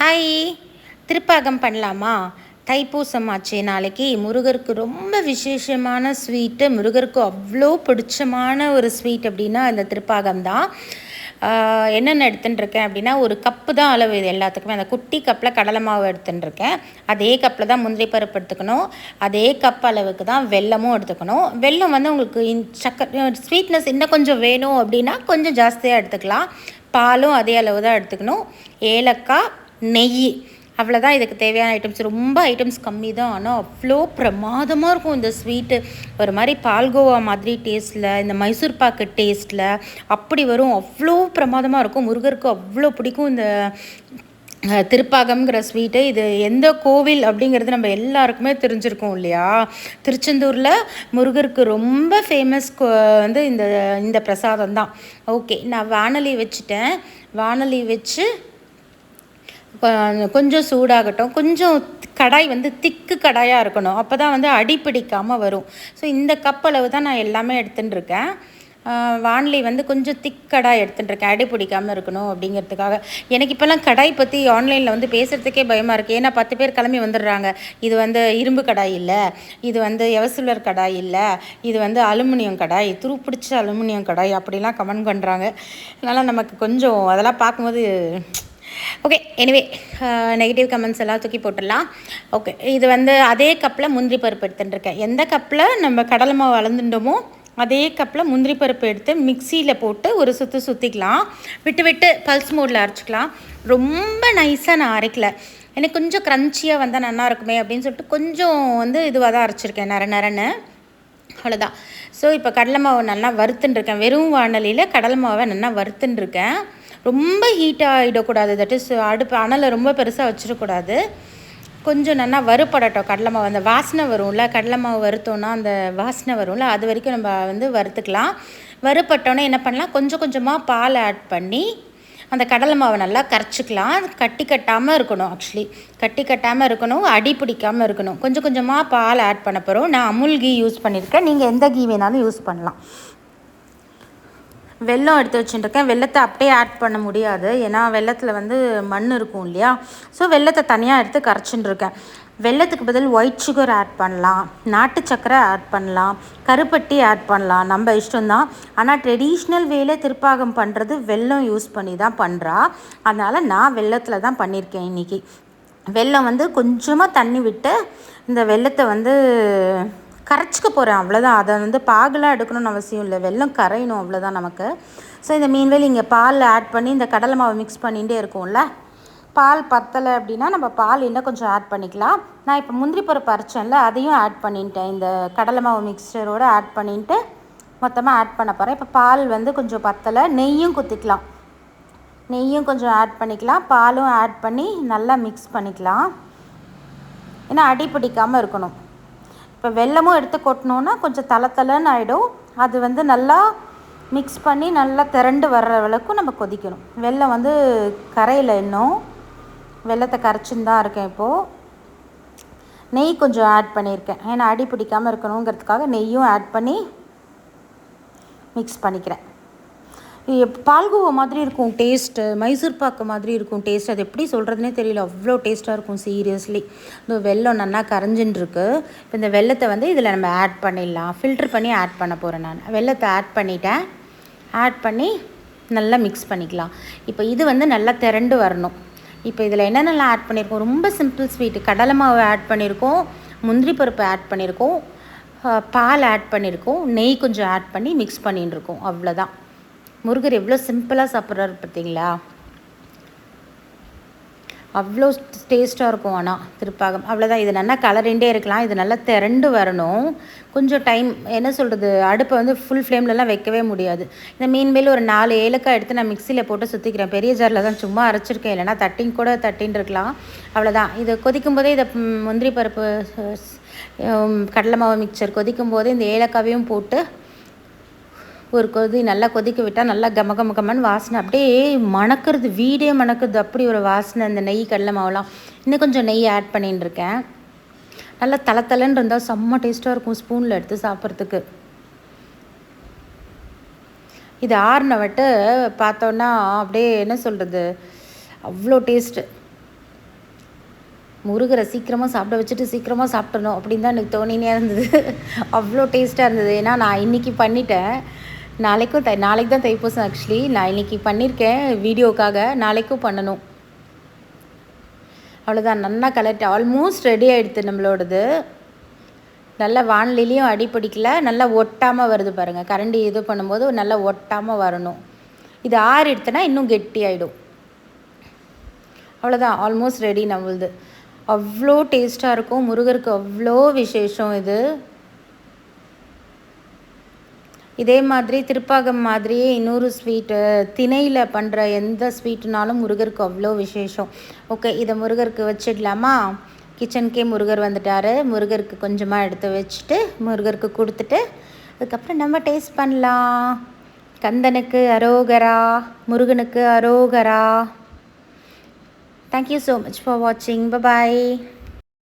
Hi Thirupagam பண்ணலாமா? தைப்பூசம் ஆச்சு. நாளைக்கு முருகருக்கு ரொம்ப விசேஷமான ஸ்வீட்டு முருகருக்கு அவ்வளோ பிடிச்சமான ஒரு ஸ்வீட் அப்படின்னா இந்த திருப்பாகம் தான். என்னென்ன எடுத்துன்னு இருக்கேன் அப்படின்னா ஒரு கப்பு தான் அளவு இது எல்லாத்துக்குமே. அந்த குட்டி கப்பில் கடலை மாவு எடுத்துன்னு இருக்கேன். அதே கப்பில் தான் முந்திரி பருப்பு எடுத்துக்கணும். அதே கப் அளவுக்கு தான் வெல்லமும் எடுத்துக்கணும். வெல்லம் வந்து உங்களுக்கு சக்கரை ஸ்வீட்னஸ் இன்னும் கொஞ்சம் வேணும் அப்படின்னா கொஞ்சம் ஜாஸ்தியாக எடுத்துக்கலாம். பாலும் அதே அளவு தான் எடுத்துக்கணும். ஏலக்காய் நெய் அவ்வளோதான் இதுக்கு தேவையான ஐட்டம்ஸ் ரொம்ப ஐட்டம்ஸ் கம்மி தான் ஆனால் அவ்வளோ பிரமாதமாக இருக்கும் இந்த ஸ்வீட்டு ஒரு மாதிரி பால்கோவா மாதிரி டேஸ்ட்டில் இந்த மைசூர் பாக்கு டேஸ்ட்டில் அப்படி வரும். அவ்வளோ பிரமாதமாக இருக்கும். முருகருக்கு அவ்வளோ பிடிக்கும் இந்த திருப்பாகம்ங்கிற ஸ்வீட்டு இது எந்த கோவில் அப்படிங்கிறது நம்ம எல்லாருக்குமே தெரிஞ்சிருக்கோம் இல்லையா? திருச்செந்தூரில் முருகருக்கு ரொம்ப ஃபேமஸ் வந்து இந்த இந்த பிரசாதம் தான் ஓகே நான் வானொலி வச்சுட்டேன். வானொலி வச்சு கொஞ்சம் சூடாகட்டும். கொஞ்சம் கடாய் வந்து திக்கு கடாயாக இருக்கணும். அப்போ தான் வந்து அடி பிடிக்காமல் வரும். ஸோ இந்த கப் அளவு தான் நான் எல்லாமே எடுத்துட்டுருக்கேன் வான்லி வந்து கொஞ்சம் திக் கடாய் இருக்கேன். அடி பிடிக்காமல் இருக்கணும் அப்படிங்கிறதுக்காக. எனக்கு இப்போல்லாம் கடாய் பற்றி ஆன்லைனில் வந்து பேசுகிறதுக்கே பயமாக இருக்குது ஏன்னா பத்து பேர் கிளம்பி வந்துடுறாங்க. இது வந்து இரும்பு கடாய் இல்லை. இது வந்து எவசுலர் கடாய் இல்லை. இது வந்து அலுமினியம் கடாய். துருப்பிடிச்ச அலுமினியம் கடாய். அப்படிலாம் கமெண்ட் பண்ணுறாங்க அதனால் நமக்கு கொஞ்சம் அதெல்லாம் பார்க்கும்போது ஓகே எனிவே நெகட்டிவ் கமெண்ட்ஸ் எல்லாம் தூக்கி போட்டுடலாம். ஓகே இது வந்து அதே கப்பில் முந்திரி பருப்பு எடுத்துட்டுருக்கேன் எந்த கப்பில் நம்ம கடலை மாவு வளர்ந்துட்டோமோ அதே கப்பில் முந்திரி பருப்பு எடுத்து மிக்சியில் போட்டு ஒரு சுற்று சுற்றிக்கலாம் விட்டு விட்டு பல்ஸ் மோடில் அரைச்சிக்கலாம். ரொம்ப நைஸாக நான் அரைக்கல. எனக்கு கொஞ்சம் க்ரன்ச்சியாக வந்தால் நல்லா இருக்குமே அப்படின்னு சொல்லிட்டு கொஞ்சம் வந்து இதுவாக தான் அரைச்சிருக்கேன் நர நரன்னு. அவ்வளோதான் ஸோ இப்போ கடலை மாவு நல்லா வறுத்துன்னு இருக்கேன். வெறும் வானலியில் கடலை மாவை நல்லா வறுத்துன்னு இருக்கேன். ரொம்ப ஹீட் ஆகிடக்கூடாது தட் இஸ் அடுப்பு அனலை ரொம்ப பெருசாக வச்சிடக்கூடாது. கொஞ்சம் நல்லா வறுப்படட்டும். கடலை மாவு அந்த வாசனை வரும்ல கடலை மாவு வறுத்தோன்னா அந்த வாசனை வரும்ல அது வரைக்கும் நம்ம வந்து வறுத்துக்கலாம். வறுப்பட்டோன்னே என்ன பண்ணலாம்? கொஞ்சம் கொஞ்சமாக பால் ஆட் பண்ணி அந்த கடலை மாவை நல்லா கரைச்சிக்கலாம். கட்டி கட்டாமல் இருக்கணும் ஆக்சுவலி கட்டி கட்டாமல் இருக்கணும் அடி பிடிக்காமல் இருக்கணும். கொஞ்சம் கொஞ்சமாக பால் ஆட் பண்ண போகிறோம் நான் அமுல் கீ யூஸ் பண்ணியிருக்கேன். நீங்கள் எந்த கீ வேணாலும் யூஸ் பண்ணலாம். வெல்லம் எடுத்து வச்சுட்டுருக்கேன். வெள்ளத்தை அப்படியே ஆட் பண்ண முடியாது. ஏன்னா வெள்ளத்தில் வந்து மண் இருக்கும் இல்லையா? ஸோ வெள்ளத்தை தனியாக எடுத்து கரைச்சின்னு இருக்கேன் வெள்ளத்துக்கு பதில் ஒயிட் சுகர் ஆட் பண்ணலாம். நாட்டு சக்கரை ஆட் பண்ணலாம். கருப்பட்டி ஆட் பண்ணலாம். நம்ம இஷ்டம்தான். ஆனால் ட்ரெடிஷ்னல் வேல திருப்பாகம் பண்ணுறது வெல்லம் யூஸ் பண்ணி தான் பண்ணுறா அதனால் நான் வெள்ளத்தில் தான் பண்ணியிருக்கேன் இன்றைக்கி வெள்ளம் வந்து கொஞ்சமாக தண்ணி விட்டு இந்த வெள்ளத்தை வந்து கரைச்சிக்க போகிறேன் அவ்வளோதான் அதை வந்து பாகெலாம் எடுக்கணும்னு அவசியம் இல்லை. வெள்ளம் கரையணும் அவ்வளோதான் நமக்கு. ஸோ இந்த மீன்வேலி இங்கே பால் ஆட் பண்ணி இந்த கடலை மாவு மிக்ஸ் பண்ணிகிட்டே இருக்கும்ல? பால் பத்தலை அப்படின்னா நம்ம பால் இன்னும் கொஞ்சம் ஆட் பண்ணிக்கலாம். நான் இப்போ முந்திரி பருப்பு அரைச்சேன்ல அதையும் ஆட் பண்ணிட்டேன். இந்த கடலை மாவு மிக்சரோடு ஆட் பண்ணிட்டு மொத்தமாக ஆட் பண்ண போகிறேன் இப்போ பால் வந்து கொஞ்சம் பத்தலை. நெய்யும் குத்திக்கலாம். நெய்யும் கொஞ்சம் ஆட் பண்ணிக்கலாம். பாலும் ஆட் பண்ணி நல்லா மிக்ஸ் பண்ணிக்கலாம். ஏன்னா அடி பிடிக்காமல் இருக்கணும். இப்போ வெல்லமும் எடுத்து கொட்டினோன்னா கொஞ்சம் தலை தலைன்னு ஆகிடும் அது வந்து நல்லா மிக்ஸ் பண்ணி நல்லா திரண்டு வர்ற அளவுக்கு நம்ம கொதிக்கணும். வெல்லம் வந்து கரையில் இன்னும். வெல்லத்தை கரைச்சின்னு தான் இருக்கேன் இப்போது நெய் கொஞ்சம் ஆட் பண்ணியிருக்கேன். ஏன்னா அடி பிடிக்காமல் இருக்கணுங்கிறதுக்காக நெய்யும் ஆட் பண்ணி மிக்ஸ் பண்ணிக்கிறேன். பால்கோவா மாதிரி இருக்கும் டேஸ்ட்டு மைசூர் பாக்கு மாதிரி இருக்கும் டேஸ்ட் அது எப்படி சொல்கிறதுனே தெரியல. அவ்வளோ டேஸ்ட்டாக இருக்கும் சீரியஸ்லி இந்த வெல்லம் நல்லா கரைஞ்சின்னு இருக்கு இப்போ இந்த வெல்லத்தை வந்து இதில் நம்ம ஆட் பண்ணிடலாம். ஃபில்ட்ரு பண்ணி ஆட் பண்ண போகிறேன் நான். வெல்லத்தை ஆட் பண்ணிட்டேன். ஆட் பண்ணி நல்லா மிக்ஸ் பண்ணிக்கலாம். இப்போ இது வந்து நல்லா திரண்டு வரணும். இப்போ இதில் என்னென்னலாம் ஆட் பண்ணியிருக்கோம் ரொம்ப சிம்பிள் ஸ்வீட்டு கடலை மாவு ஆட் பண்ணியிருக்கோம் முந்திரி பருப்பு ஆட் பண்ணியிருக்கோம் பால் ஆட் பண்ணியிருக்கோம் நெய் கொஞ்சம் ஆட் பண்ணி மிக்ஸ் பண்ணிட்டுருக்கோம் அவ்வளோதான் முருகர் எவ்வளோ சிம்பிளாக சாப்பிட்றாரு பார்த்தீங்களா? அவ்வளோ டேஸ்ட்டாக இருக்கும் ஆனால் திருப்பாகம். அவ்வளோதான் இது நல்லா கலரிண்டே இருக்கலாம். இது நல்லா திரண்டு வரணும். கொஞ்சம் டைம் என்ன சொல்கிறது அடுப்பை வந்து ஃபுல் ஃப்ளேம்லலாம் வைக்கவே முடியாது. இந்த மீன் மேல் ஒரு நாலு ஏலக்காய் எடுத்து நான் மிக்சியில் போட்டு சுற்றிக்கிறேன் பெரிய ஜாரில் தான் சும்மா அரைச்சிருக்கேன். இல்லைனா தட்டிங் கூட தட்டின்னு இருக்கலாம். அவ்வளோதான் இது கொதிக்கும் போதே இதை முந்திரி பருப்பு கடலை மாவு மிக்சர் கொதிக்கும் போதே இந்த ஏலக்காவையும் போட்டு ஒரு கொதி நல்லா கொதிக்க விட்டால் நல்லா கம கம கமன்னு வாசனை. அப்படியே மணக்கிறது வீடே மணக்குது. அப்படி ஒரு வாசனை அந்த நெய் கடலை மாவுலாம். இன்னும் கொஞ்சம் நெய் ஆட் பண்ணின்னு இருக்கேன். நல்லா தலை தலைன்னு இருந்தால் செம்ம டேஸ்ட்டாக இருக்கும் ஸ்பூனில் எடுத்து சாப்பிட்றதுக்கு. இது ஆறுன விட்டு பார்த்தோன்னா அப்படியே என்ன சொல்கிறது அவ்வளோ டேஸ்ட்டு முருகரை சீக்கிரமாக சாப்பிட வச்சுட்டு சீக்கிரமாக சாப்பிடணும் அப்படின்னு தான் எனக்கு தோணினே இருந்தது. அவ்வளோ டேஸ்ட்டாக இருந்தது. ஏன்னா நான் இன்றைக்கி பண்ணிட்டேன். நாளைக்கும் தை நாளைக்கு தான் தைப்பூசம் ஆக்சுவலி நான் இன்றைக்கி பண்ணியிருக்கேன் வீடியோக்காக. நாளைக்கும் பண்ணணும். அவ்வளோதான் நல்லா கலர்ட்டு ஆல்மோஸ்ட் ரெடி ஆகிடுது நம்மளோடது. நல்லா வானிலையிலையும் அடிப்பிடிக்கல நல்லா ஒட்டாமல் வருது பாருங்கள் கரண்டி இது பண்ணும்போது நல்லா ஒட்டாமல் வரணும். இது ஆறு எடுத்தனா இன்னும் கெட்டி ஆகிடும் அவ்வளோதான் ஆல்மோஸ்ட் ரெடி நம்மளுது. அவ்வளோ டேஸ்ட்டாக இருக்கும். முருகருக்கு அவ்வளோ விசேஷம் இது. இதே மாதிரி திருப்பாகம் மாதிரியே இன்னொரு ஸ்வீட்டு திணையில் பண்ணுற எந்த ஸ்வீட்டுனாலும் முருகருக்கு அவ்வளோ விசேஷம். ஓகே இதை முருகருக்கு வச்சிடலாமா? கிச்சனுக்கே முருகர் வந்துட்டார். முருகருக்கு கொஞ்சமாக எடுத்து வச்சுட்டு முருகருக்கு கொடுத்துட்டு அதுக்கப்புறம் நம்ம டேஸ்ட் பண்ணலாம். கந்தனுக்கு அரோகரா முருகனுக்கு அரோகரா. Thank you so much for வாட்சிங் பபாய்